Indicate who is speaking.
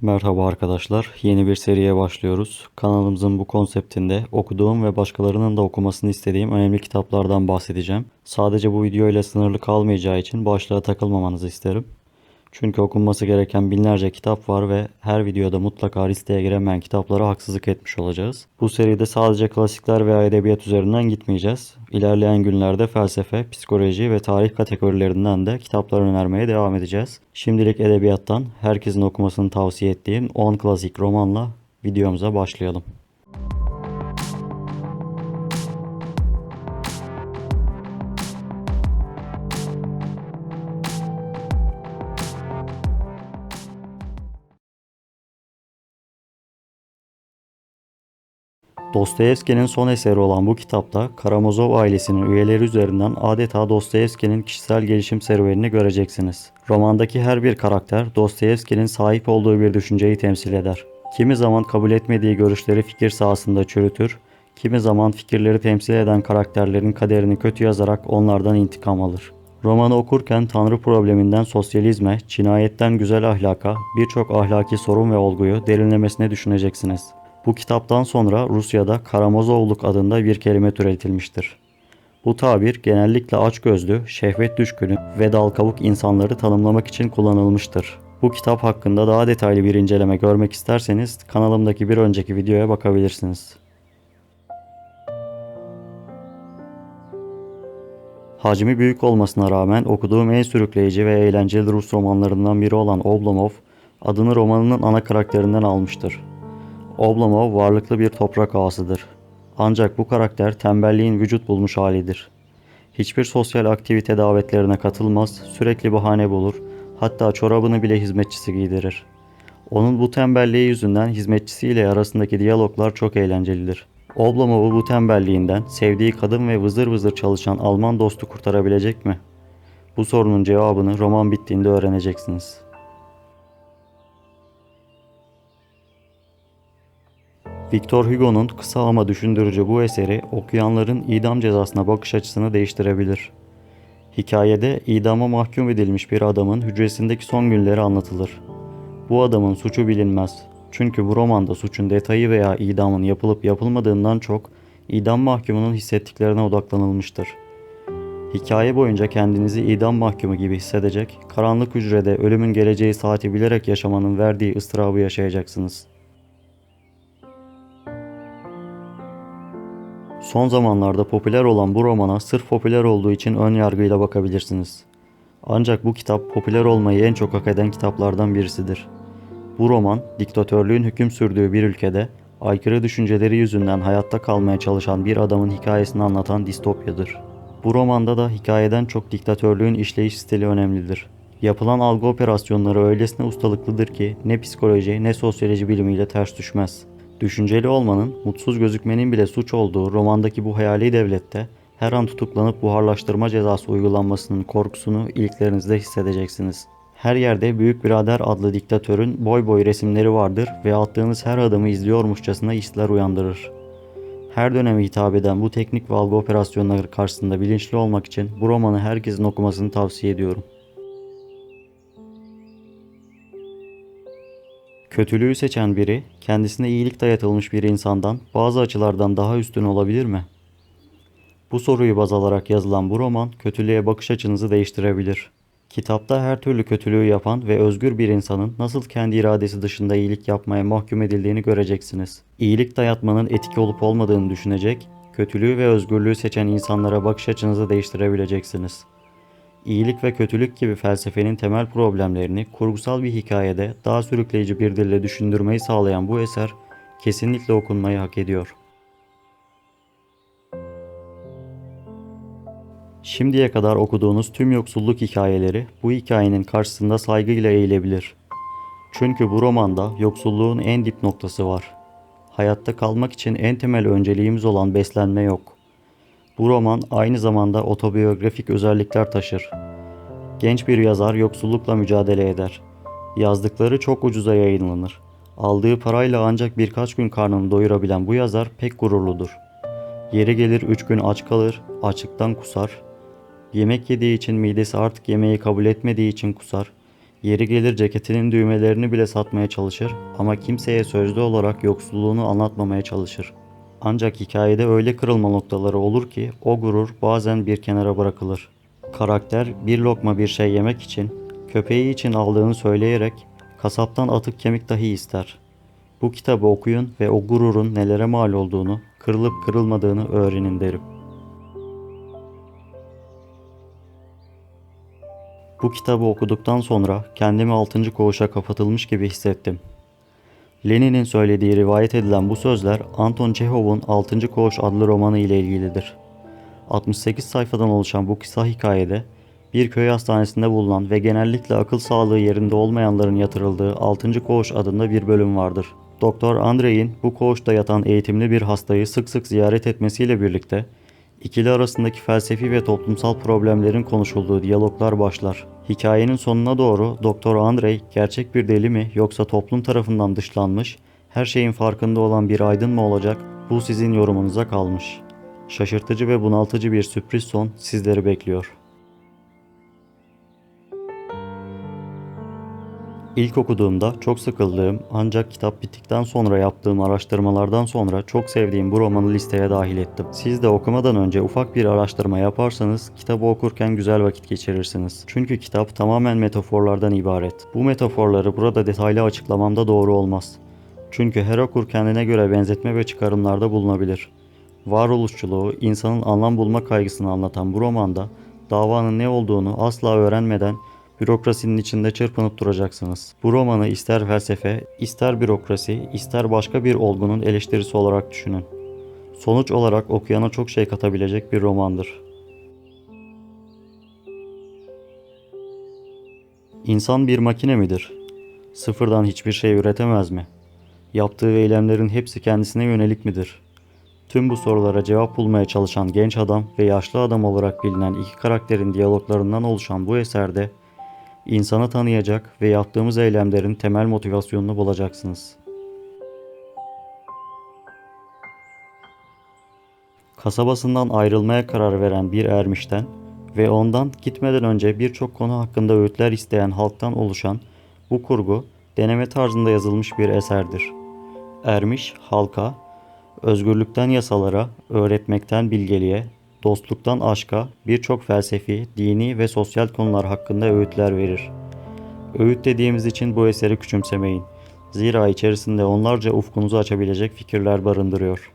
Speaker 1: Merhaba arkadaşlar. Yeni bir seriye başlıyoruz. Kanalımızın bu konseptinde okuduğum ve başkalarının da okumasını istediğim önemli kitaplardan bahsedeceğim. Sadece bu video ile sınırlı kalmayacağı için başlığa takılmamanızı isterim. Çünkü okunması gereken binlerce kitap var ve her videoda mutlaka listeye giremeyen kitaplara haksızlık etmiş olacağız. Bu seride sadece klasikler veya edebiyat üzerinden gitmeyeceğiz. İlerleyen günlerde felsefe, psikoloji ve tarih kategorilerinden de kitaplar önermeye devam edeceğiz. Şimdilik edebiyattan herkesin okumasını tavsiye ettiğim 10 klasik romanla videomuza başlayalım. Dostoyevski'nin son eseri olan bu kitapta Karamazov ailesinin üyeleri üzerinden adeta Dostoyevski'nin kişisel gelişim serüvenini göreceksiniz. Romandaki her bir karakter Dostoyevski'nin sahip olduğu bir düşünceyi temsil eder. Kimi zaman kabul etmediği görüşleri fikir sahasında çürütür, kimi zaman fikirleri temsil eden karakterlerin kaderini kötü yazarak onlardan intikam alır. Romanı okurken Tanrı probleminden sosyalizme, cinayetten güzel ahlaka, birçok ahlaki sorun ve olguyu derinlemesine düşüneceksiniz. Bu kitaptan sonra Rusya'da Karamazovluk adında bir kelime türetilmiştir. Bu tabir genellikle açgözlü, şehvet düşkünü ve dal kavuk insanları tanımlamak için kullanılmıştır. Bu kitap hakkında daha detaylı bir inceleme görmek isterseniz kanalımdaki bir önceki videoya bakabilirsiniz. Hacmi büyük olmasına rağmen okuduğum en sürükleyici ve eğlenceli Rus romanlarından biri olan Oblomov, adını romanının ana karakterinden almıştır. Oblomov varlıklı bir toprak ağasıdır. Ancak bu karakter tembelliğin vücut bulmuş halidir. Hiçbir sosyal aktivite davetlerine katılmaz, sürekli bahane bulur, hatta çorabını bile hizmetçisi giydirir. Onun bu tembelliği yüzünden hizmetçisiyle arasındaki diyaloglar çok eğlencelidir. Oblomov'u bu tembelliğinden sevdiği kadın ve vızır vızır çalışan Alman dostu kurtarabilecek mi? Bu sorunun cevabını roman bittiğinde öğreneceksiniz. Victor Hugo'nun kısa ama düşündürücü bu eseri okuyanların idam cezasına bakış açısını değiştirebilir. Hikayede idama mahkum edilmiş bir adamın hücresindeki son günleri anlatılır. Bu adamın suçu bilinmez. Çünkü bu romanda suçun detayı veya idamın yapılıp yapılmadığından çok idam mahkumunun hissettiklerine odaklanılmıştır. Hikaye boyunca kendinizi idam mahkumu gibi hissedecek, karanlık hücrede ölümün geleceği saati bilerek yaşamanın verdiği ıstırabı yaşayacaksınız.'' Son zamanlarda popüler olan bu romana sırf popüler olduğu için ön yargıyla bakabilirsiniz. Ancak bu kitap popüler olmayı en çok hak eden kitaplardan birisidir. Bu roman, diktatörlüğün hüküm sürdüğü bir ülkede aykırı düşünceleri yüzünden hayatta kalmaya çalışan bir adamın hikayesini anlatan distopyadır. Bu romanda da hikayeden çok diktatörlüğün işleyiş stili önemlidir. Yapılan algı operasyonları öylesine ustalıklıdır ki ne psikoloji ne sosyoloji bilimiyle ters düşmez. Düşünceli olmanın, mutsuz gözükmenin bile suç olduğu romandaki bu hayali devlette her an tutuklanıp buharlaştırma cezası uygulanmasının korkusunu ilklerinizde hissedeceksiniz. Her yerde Büyük Birader adlı diktatörün boy boy resimleri vardır ve attığınız her adımı izliyormuşçasına hisler uyandırır. Her döneme hitap eden bu teknik ve operasyonları karşısında bilinçli olmak için bu romanı herkesin okumasını tavsiye ediyorum. Kötülüğü seçen biri, kendisine iyilik dayatılmış bir insandan bazı açılardan daha üstün olabilir mi? Bu soruyu baz alarak yazılan bu roman, kötülüğe bakış açınızı değiştirebilir. Kitapta her türlü kötülüğü yapan ve özgür bir insanın nasıl kendi iradesi dışında iyilik yapmaya mahkum edildiğini göreceksiniz. İyilik dayatmanın etik olup olmadığını düşünecek, kötülüğü ve özgürlüğü seçen insanlara bakış açınızı değiştirebileceksiniz. İyilik ve kötülük gibi felsefenin temel problemlerini kurgusal bir hikayede daha sürükleyici bir dille düşündürmeyi sağlayan bu eser kesinlikle okunmayı hak ediyor. Şimdiye kadar okuduğunuz tüm yoksulluk hikayeleri bu hikayenin karşısında saygıyla eğilebilir. Çünkü bu romanda yoksulluğun en dip noktası var. Hayatta kalmak için en temel önceliğimiz olan beslenme yok. Bu roman aynı zamanda otobiyografik özellikler taşır. Genç bir yazar yoksullukla mücadele eder. Yazdıkları çok ucuza yayınlanır. Aldığı parayla ancak birkaç gün karnını doyurabilen bu yazar pek gururludur. Yeri gelir üç gün aç kalır, açlıktan kusar. Yemek yediği için midesi artık yemeği kabul etmediği için kusar. Yeri gelir ceketinin düğmelerini bile satmaya çalışır ama kimseye sözlü olarak yoksulluğunu anlatmamaya çalışır. Ancak hikayede öyle kırılma noktaları olur ki o gurur bazen bir kenara bırakılır. Karakter bir lokma bir şey yemek için, köpeği için aldığını söyleyerek kasaptan atık kemik dahi ister. Bu kitabı okuyun ve o gururun nelere mal olduğunu, kırılıp kırılmadığını öğrenin derim. Bu kitabı okuduktan sonra kendimi 6. koğuşa kapatılmış gibi hissettim. Lenin'in söylediği rivayet edilen bu sözler Anton Çehov'un 6. Koğuş adlı romanı ile ilgilidir. 68 sayfadan oluşan bu kısa hikayede bir köy hastanesinde bulunan ve genellikle akıl sağlığı yerinde olmayanların yatırıldığı 6. koğuş adında bir bölüm vardır. Doktor Andrei'in bu koğuşta yatan eğitimli bir hastayı sık sık ziyaret etmesiyle birlikte ikili arasındaki felsefi ve toplumsal problemlerin konuşulduğu diyaloglar başlar. Hikayenin sonuna doğru Doktor Andrei gerçek bir deli mi yoksa toplum tarafından dışlanmış, her şeyin farkında olan bir aydın mı olacak? Bu sizin yorumunuza kalmış. Şaşırtıcı ve bunaltıcı bir sürpriz son sizleri bekliyor. İlk okuduğumda çok sıkıldığım ancak kitap bittikten sonra yaptığım araştırmalardan sonra çok sevdiğim bu romanı listeye dahil ettim. Siz de okumadan önce ufak bir araştırma yaparsanız kitabı okurken güzel vakit geçirirsiniz. Çünkü kitap tamamen metaforlardan ibaret. Bu metaforları burada detaylı açıklamamda doğru olmaz. Çünkü her okur kendine göre benzetme ve çıkarımlarda bulunabilir. Varoluşçuluğu, insanın anlam bulma kaygısını anlatan bu romanda davanın ne olduğunu asla öğrenmeden bürokrasinin içinde çırpınıp duracaksınız. Bu romanı ister felsefe, ister bürokrasi, ister başka bir olgunun eleştirisi olarak düşünün. Sonuç olarak okuyana çok şey katabilecek bir romandır. İnsan bir makine midir? Sıfırdan hiçbir şey üretemez mi? Yaptığı eylemlerin hepsi kendisine yönelik midir? Tüm bu sorulara cevap bulmaya çalışan genç adam ve yaşlı adam olarak bilinen iki karakterin diyaloglarından oluşan bu eserde insanı tanıyacak ve yaptığımız eylemlerin temel motivasyonunu bulacaksınız. Kasabasından ayrılmaya karar veren bir ermişten ve ondan gitmeden önce birçok konu hakkında öğütler isteyen halktan oluşan bu kurgu deneme tarzında yazılmış bir eserdir. Ermiş halka özgürlükten yasalara, öğretmekten bilgeliğe, dostluktan aşka birçok felsefi, dini ve sosyal konular hakkında öğütler verir. Öğüt dediğimiz için bu eseri küçümsemeyin. Zira içerisinde onlarca ufkunuzu açabilecek fikirler barındırıyor.